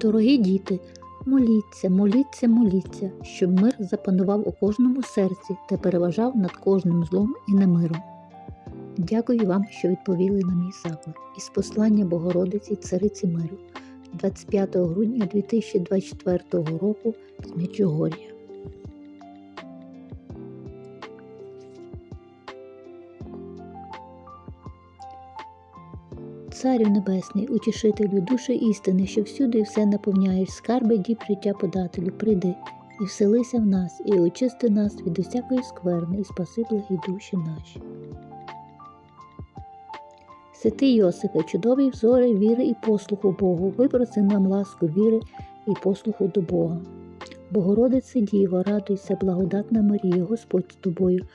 Дорогі діти, моліться, моліться, моліться, щоб мир запанував у кожному серці та переважав над кожним злом і немиром. Дякую вам, що відповіли на мій заклик із послання Богородиці Цариці Миру 25 грудня 2024 року з Мічугор'я. Царю Небесний, утішителю душі істини, що всюди і все наповняєш, скарби діб подателю, прийди і вселися в нас, і очисти нас від усякої скверни, і спаси благі душі наші. Святий Йосифе, чудовий взори віри і послуху Богу, випроси нам ласку віри і послуху до Бога. Богородице Діво, радуйся, благодатна Марія, Господь з тобою,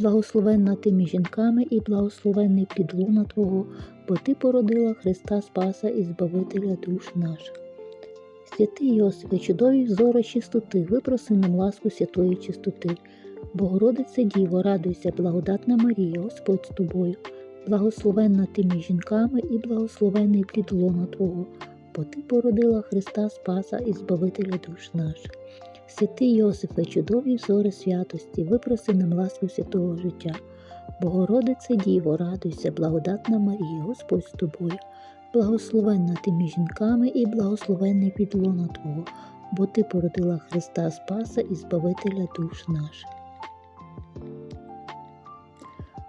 благословенна ти між жінками і благословенний плід луна Твого, бо Ти породила Христа Спаса і Збавителя душ наших. Святий Йосифе, чудові взори чистоти, випроси нам ласку святої чистоти. Богородице Діво, радуйся, благодатна Марія, Господь з тобою, благословенна ти між жінками і благословенний плід лона Твого, бо Ти породила Христа Спаса і Збавителя душ наших. Святий Йосифе, чудові взори святості, випроси нам ласку святого життя. Богородице Діво, радуйся, благодатна Марія, Господь з тобою, благословенна ти між жінками і благословенний плід лона Твого, бо Ти породила Христа Спаса і Збавителя душ наших.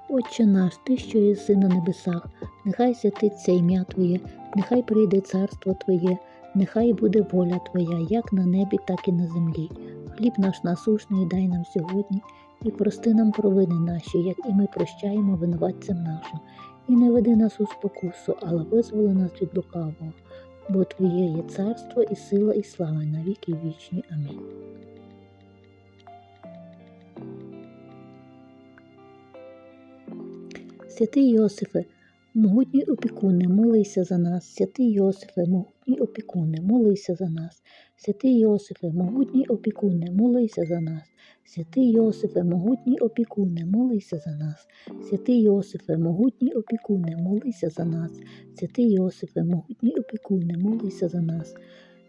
Отче наш, Ти, що єси на небесах, нехай святиться ім'я Твоє, нехай прийде царство Твоє, нехай буде воля Твоя, як на небі, так і на землі. Хліб наш насушний дай нам сьогодні, і прости нам провини наші, як і ми прощаємо винуватцям нашим. І не веди нас у спокусу, але визволи нас від лукавого, бо Твоє є царство і сила, і слава на віки вічні. Амінь. Святий Йосифе, могутній опікуне, молися за нас. Святий Йосифе, могутній опікуне, молися за нас. Святий Йосифе, могутній опікуне, молися за нас. Святий Йосифе, могутній опікуне, молися за нас. Святий Йосифе, могутній опікуне, молися за нас. Святий Йосифе, могутній опікуне, молися за нас.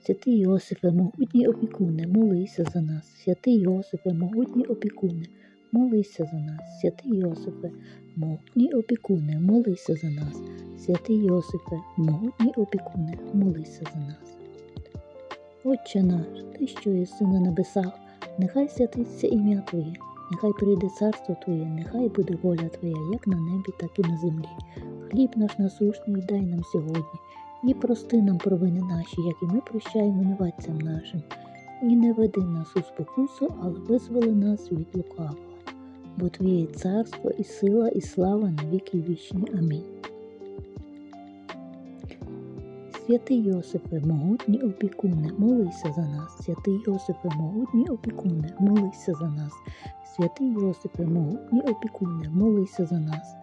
Святий Йосифе, могутній опікуне, молися за нас. Святий Йосифе, могутній опікуне, молися за нас. Святий Йосифе, могутній опікуне, молися за нас. Святий Йосифе, могутній опікуне, молися за нас. Отче наш, Ти, що єси на небесах, нехай святиться ім'я Твоє, нехай прийде царство Твоє, нехай буде воля Твоя, як на небі, так і на землі. Хліб наш насушний дай нам сьогодні, і прости нам провини наші, як і ми прощаємо винуватцям нашим. І не веди нас у спокусу, але визволи нас від лукавого. Бо Твоє царство і сила, і слава на віки вічні. Амінь. Святий Йосифе, могутній опікуне, молися за нас. Святий Йосифе, могутній опікуне, молися за нас. Святий Йосифе, могутній опікуне, молися за нас.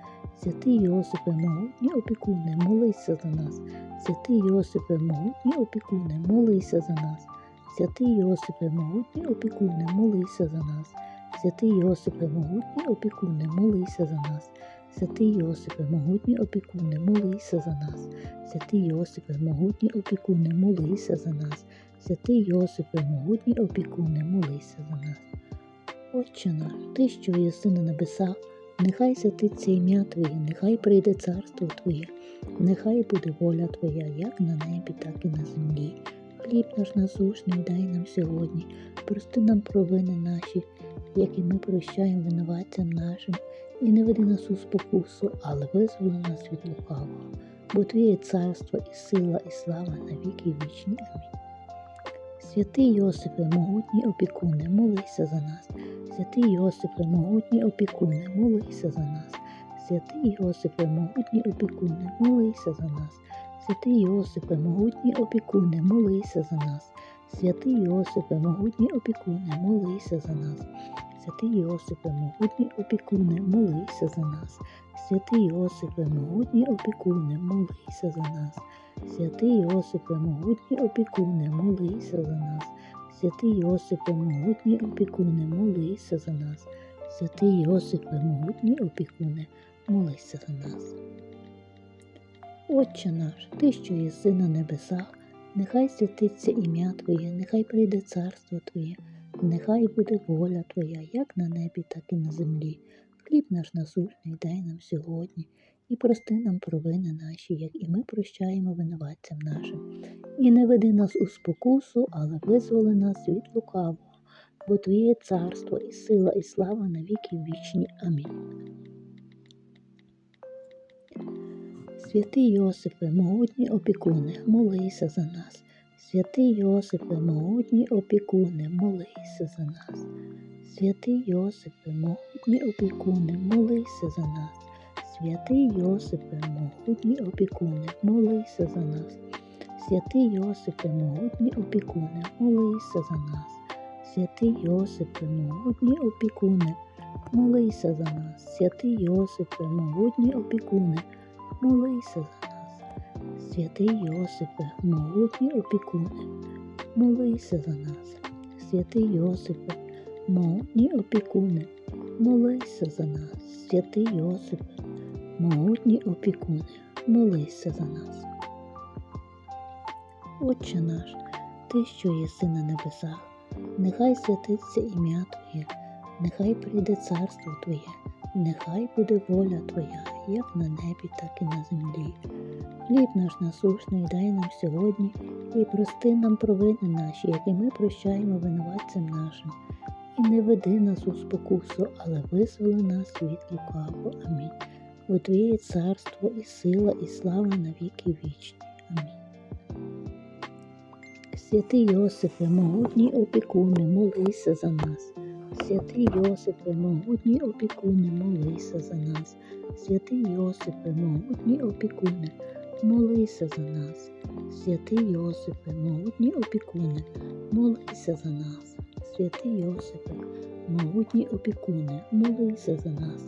Святий Йосифе, могутній опікуне, молися за нас. Святий Йосифе, могутній опікуне, молися за нас. Святий Йосифе, могутній опікуне, молися за нас. Святий Йосифе, могутній опікуне, молися за нас. Святий Йосифе, могутній опікуне, молися за нас. Святий Йосифе, могутній опікуне, молися за нас. Святий Йосифе, могутній опікуне, молися за нас. Отче наш, Ти, що єси на небесах, нехай святиться ім'я Твоє, нехай прийде царство Твоє, нехай буде воля Твоя, як на небі, так і на землі. Хліб наш насушний дай нам сьогодні, прости нам провини наші, як і ми прощаємо винуватцям нашим, і не веди нас у спокусу, але визволи нас від лукавого, бо Твоє царство і сила, і слава на віки вічні. Амінь. Святий Йосифе, могутній опікуне, молися за нас. Святий Йосифе, могутній опікуне, молися за нас. Святий Йосифе, могутній опікуне, молися за нас. Святий Йосифе, могутній опікуне, молися за нас. Святий Йосифе, могутній опікуне, молися за нас. Святий Йосифе, могутній опікуне, молися за нас. Святий Йосифе, могутній опікуне, молися за нас. Святий Йосифе, могутній опікуне, молися за нас. Святий Йосифе, могутній опікуне, молися за нас. Святий Йосифе, могутній опікуне, молися за нас. Отче наш, Ти, що єси на небесах, Нехай святиться ім'я Твоє, нехай прийде царство Твоє, нехай буде воля Твоя, як на небі, так і на землі. Хліб наш насущний дай нам сьогодні, і прости нам провини наші, як і ми прощаємо винуватцям нашим. І не веди нас у спокусу, але визволи нас від лукавого, бо Твоє царство і сила, і слава на віки вічні. Амінь. Святий Йосипе, могутній опікуне, молися за нас. Святий Йосипе, могутній опікуне, молися за нас. Святий Йосипе, могутній опікуне, молися за нас. Святий Йосипе, могутній опікуне, молися за нас. Святий Йосипе, могутній опікуне, молися за нас. Святий Йосипе, могутній опікуне, молися за нас. Святий Йосипе, могутній опікуне, молися за нас. Святий Йосипе, могутній опікуне, молися за нас. Святий Йосипе, могутній опікуне, молися за нас. Святий Йосипе, могутній опікуне, молися за нас. Отче наш, Ти, що єси на небесах, нехай святиться ім'я Твоє, нехай прийде царство Твоє, нехай буде воля Твоя, як на небі, так і на землі. Хліб наш насушний дай нам сьогодні і прости нам провини наші, як і ми прощаємо винуватцям нашим. І не веди нас у спокусу, але визволи нас від лукавого. Амінь. Бо Твоє царство і сила, і слава на віки вічні. Амінь. Святий Йосипе, могутній опікуне, молися за нас. Святий Йосипе, могутній опікуне, молися за нас. Святий Йосипе, могутній опікуне, молися за нас. Святий Йосипе, могутній опікуне, молися за нас. Святий Йосипе, могутній опікуне, молися за нас.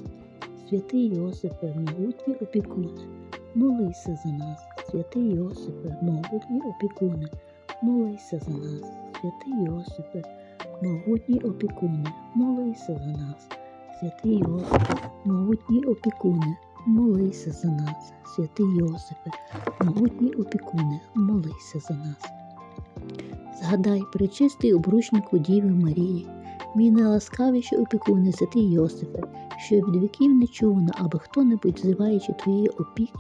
Святий Йосипе, могутній опікуне, молися за нас. Святий Йосипе, могутній опікуне, молися за нас. Святий Йосипе, могутній опікуне, молися за нас. Святий Йосипе, могутній опікуне, молися за нас. Святий Йосипе, могутній опікуне, молися за нас. Згадай, пречистий обручнику Діви Марії, мій найласкавіший опікуне, святий Йосипе, що від віків не чувано, аби хто-небудь, взиваючи твоєї опіки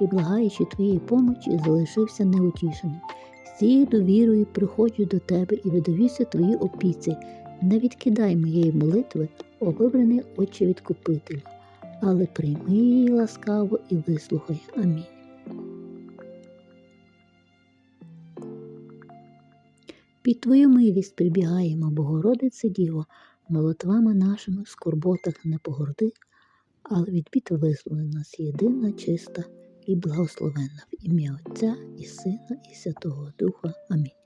і благаючи твоєї помочі, залишився неутішеним. З цією довірою приходжу до тебе і видовіся твої опіці. Не відкидай моєї молитви, о вибраний Отче відкупителю, але прийми її ласкаво і вислухай. Амінь. Під Твою милість прибігаємо, Богородице Діво, молитвами нашими в скорботах не погорди, але від бід визволи нас єдина, чиста і благословенна в ім'я Отця і Сина, і Святого Духа. Амінь.